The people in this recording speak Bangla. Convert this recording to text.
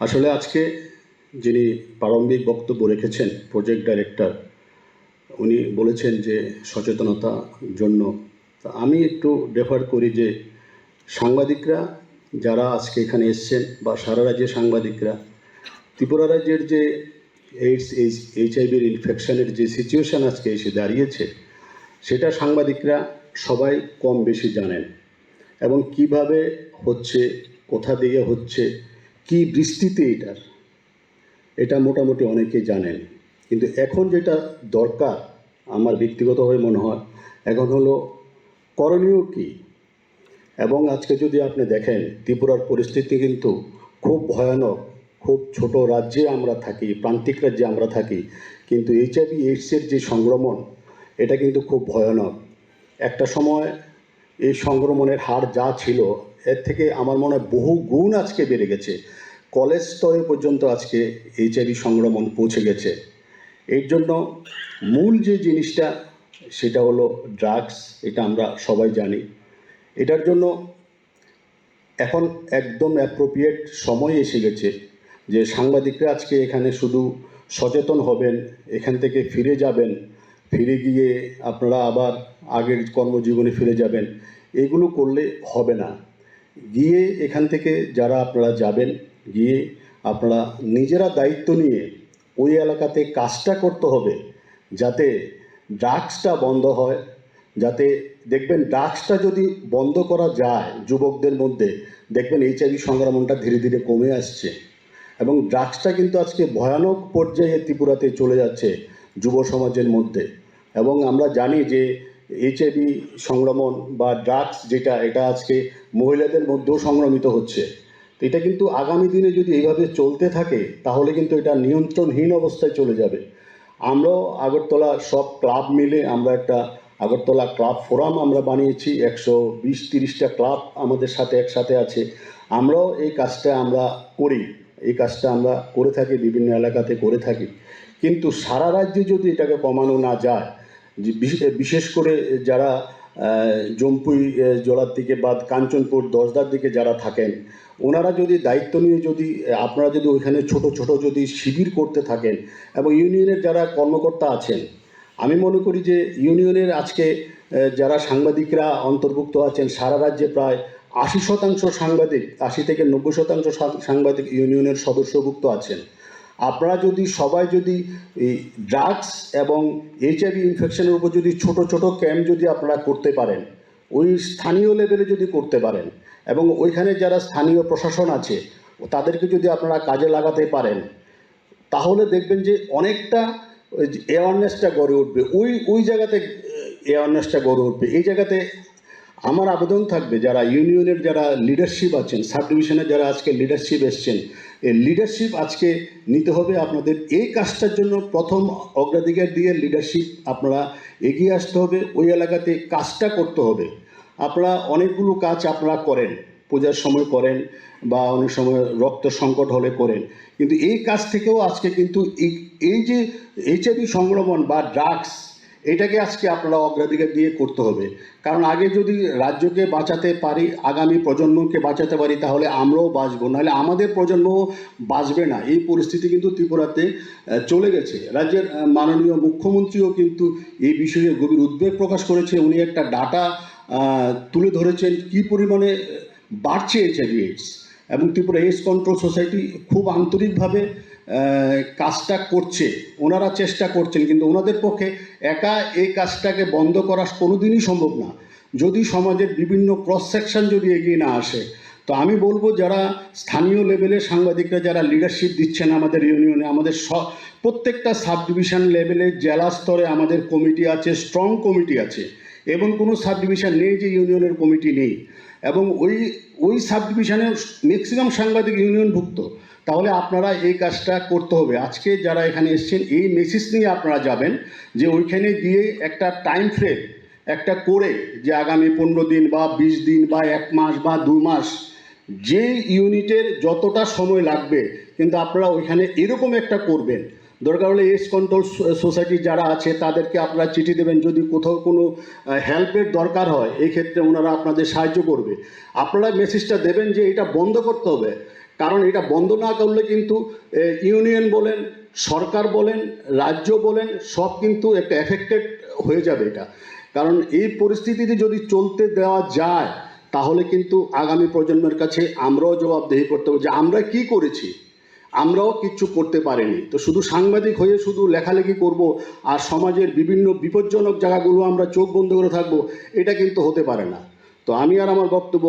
আসলে আজকে যিনি প্রারম্ভিক বক্তব্য রেখেছেন প্রজেক্ট ডাইরেক্টর উনি বলেছেন যে সচেতনতা জন্য। আমি একটু রেফার করি যে সাংবাদিকরা যারা আজকে এখানে এসছেন বা সারা রাজ্যের সাংবাদিকরা, ত্রিপুরা রাজ্যের যে এইডস এইচ আইভির ইনফেকশনের যে সিচুয়েশান আজকে এসে দাঁড়িয়েছে, সেটা সাংবাদিকরা সবাই কম বেশি জানেন। এবং কীভাবে হচ্ছে, কোথা দিয়ে হচ্ছে কি দৃষ্টিতে এটার? এটা মোটামুটি অনেকেই জানেন। কিন্তু এখন যেটা দরকার আমার ব্যক্তিগতভাবে মনে হয়, এখন হলো করণীয় কী? এবং আজকে যদি আপনি দেখেন, ত্রিপুরার পরিস্থিতি কিন্তু খুব ভয়ানক, খুব ছোট রাজ্যে আমরা থাকি, প্রান্তিক রাজ্যে আমরা থাকি, কিন্তু এইচআইভি, এইডসের যে সংক্রমণ, এটা কিন্তু খুব ভয়ানক। একটা সময় এই সংক্রমণের হার যা ছিল, এর থেকে আমার মনে হয় বহু গুণ আজকে বেড়ে গেছে। কলেজ স্তরে পর্যন্ত আজকে এইচআইভি সংক্রমণ পৌঁছে গেছে। এর জন্য মূল যে জিনিসটা, সেটা হলো ড্রাগস, এটা আমরা সবাই জানি। এটার জন্য এখন একদম অ্যাপ্রোপ্রিয়েট সময় এসে গেছে যে সাংবাদিকরা আজকে এখানে শুধু সচেতন হবেন, এখান থেকে ফিরে যাবেন। ফিরে গিয়ে আপনারা আবার আগের কর্মজীবনে ফিরে যাবেন। এগুলো করলে হবে না। গিয়ে এখান থেকে যারা আপনারা যাবেন, গিয়ে আপনারা নিজেরা দায়িত্ব নিয়ে ওই এলাকাতে কাজটা করতে হবে, যাতে ড্রাগসটা বন্ধ হয়, যাতে দেখবেন ড্রাগসটা যদি বন্ধ করা যায় যুবকদের মধ্যে, দেখবেন এইচআইভি সংক্রমণটা ধীরে ধীরে কমে আসছে। এবং ড্রাগসটা কিন্তু আজকে ভয়ানক পর্যায়ে ত্রিপুরাতে চলে যাচ্ছে যুব সমাজের মধ্যে। এবং আমরা জানি যে এইচআইভি সংক্রমণ বা ড্রাগস যেটা, এটা আজকে মহিলাদের মধ্যেও সংক্রমিত হচ্ছে। তো এটা কিন্তু আগামী দিনে যদি এইভাবে চলতে থাকে, তাহলে কিন্তু এটা নিয়ন্ত্রণহীন অবস্থায় চলে যাবে। আমরাও আগরতলা সব ক্লাব মিলে আমরা একটা আগরতলা ক্লাব ফোরাম আমরা বানিয়েছি, একশো বিশ তিরিশটা ক্লাব আমাদের সাথে একসাথে আছে। আমরাও এই কাজটা আমরা করি, এই কাজটা আমরা করে থাকি, বিভিন্ন এলাকাতে করে থাকি। কিন্তু সারা রাজ্যে যদি এটাকে কমানো না যায় বিশেষ করে যারা জম্পুই জোড়ার দিকে বা কাঞ্চনপুর দশদার দিকে যারা থাকেন, ওনারা যদি দায়িত্ব নিয়ে যদি, আপনারা যদি ওইখানে ছোট ছোট যদি শিবির করতে থাকেন এবং ইউনিয়নের যারা কর্মকর্তা আছেন, আমি মনে করি যে ইউনিয়নের আজকে যারা সাংবাদিকরা অন্তর্ভুক্ত আছেন, সারা রাজ্যে প্রায় আশি শতাংশ সাংবাদিক, আশি থেকে নব্বই শতাংশ সাংবাদিক ইউনিয়নের সদস্যভুক্ত আছেন। আপনারা যদি, সবাই যদি এই ড্রাগস এবং এইচআইভি ইনফেকশনের উপর যদি ছোট ছোট ক্যাম্প যদি আপনারা করতে পারেন, ওই স্থানীয় লেভেলে যদি করতে পারেন এবং ওইখানে যারা স্থানীয় প্রশাসন আছে, তাদেরকে যদি আপনারা কাজে লাগাতে পারেন, তাহলে দেখবেন যে অনেকটা অ্যাওয়ারনেসটা গড়ে উঠবে। ওই ওই জায়গাতে অ্যাওয়ারনেসটা গড়ে উঠবে। এই জায়গাতে আমার আবেদন থাকবে যারা ইউনিয়নের যারা লিডারশিপ আছেন সাব ডিভিশনের যারা আজকে লিডারশিপ এসছেন, এই লিডারশিপ আজকে নিতে হবে আপনাদের। এই কাজটার জন্য প্রথম অগ্রাধিকার দিয়ে লিডারশিপ আপনারা এগিয়ে আসতে হবে। ওই এলাকাতে কাজটা করতে হবে। আপনারা অনেকগুলো কাজ আপনারা করেন, পূজার সময় করেন বা অনেক সময় রক্ত সংকট হলে করেন। কিন্তু এই কাজ থেকেও আজকে কিন্তু এই যে এইচআইভি সংক্রমণ বা ড্রাগস এটাকে আজকে আপনারা অগ্রাধিকার দিয়ে করতে হবে। কারণ আগে যদি রাজ্যকে বাঁচাতে পারি, আগামী প্রজন্মকে বাঁচাতে পারি, তাহলে আমরাও বাঁচবো। নাহলে আমাদের প্রজন্ম বাঁচবে না। এই পরিস্থিতি কিন্তু ত্রিপুরাতে চলে গেছে। রাজ্যের মাননীয় মুখ্যমন্ত্রীও কিন্তু এই বিষয়ে গভীর উদ্বেগ প্রকাশ করেছে। উনি একটা ডাটা তুলে ধরেছেন কি পরিমাণে বাড়ছে এইচআইভি এইডস। এবং ত্রিপুরা এইডস কন্ট্রোল সোসাইটি খুব আন্তরিকভাবে কাজটা করছে, ওনারা চেষ্টা করছেন, কিন্তু ওনাদের পক্ষে একা এই কাজটাকে বন্ধ করা কোনোদিনই সম্ভব না। যদি সমাজের বিভিন্ন ক্রস সেকশন যদি এগিয়ে না আসে, তো আমি বলব যারা স্থানীয় লেভেলে সাংবাদিকরা যারা লিডারশিপ দিচ্ছেন আমাদের ইউনিয়নে আমাদের স, প্রত্যেকটা সাব ডিভিশন লেভেলে জেলা স্তরে আমাদের কমিটি আছে স্ট্রং কমিটি আছে। এবং কোনো সাব ডিভিশন নেই যে ইউনিয়নের কমিটি নেই। এবং ওই ওই সাব ডিভিশনের ম্যাক্সিমাম সাংবাদিক ইউনিয়নভুক্ত। তাহলে আপনারা এই কাজটা করতে হবে। আজকে যারা এখানে এসছেন, এই মেসেজ নিয়ে আপনারা যাবেন যে ওইখানে গিয়ে একটা টাইম ফ্রেম একটা করে যে আগামী পনেরো দিন বা বিশ দিন বা এক মাস বা দু মাস যে ইউনিটের যতটা সময় লাগবে, কিন্তু আপনারা ওইখানে এরকম একটা করবেন। দরকার হলে এস কন্ট্রোল সোসাইটি যারা আছে, তাদেরকে আপনারা চিঠি দেবেন। যদি কোথাও কোনো হেল্পের দরকার হয়, এই ক্ষেত্রে ওনারা আপনাদের সাহায্য করবে। আপনারা মেসেজটা দেবেন যে এটা বন্ধ করতে হবে। কারণ এটা বন্ধ না করলে কিন্তু ইউনিয়ন বলেন, সরকার বলেন, রাজ্য বলেন, সব কিন্তু একটা এফেক্টেড হয়ে যাবে এটা। কারণ এই পরিস্থিতিতে যদি চলতে দেওয়া যায়, তাহলে কিন্তু আগামী প্রজন্মের কাছে আমরাও জবাবদেহি করতে হবে যে আমরা কি করেছি। আমরাও কিচ্ছু করতে পারিনি। তো শুধু সাংবাদিক হয়ে শুধু লেখালেখি করব আর সমাজের বিভিন্ন বিপজ্জনক জায়গাগুলো আমরা চোখ বন্ধ করে থাকব, এটা কিন্তু হতে পারে না। তো আমি আর আমার বক্তব্য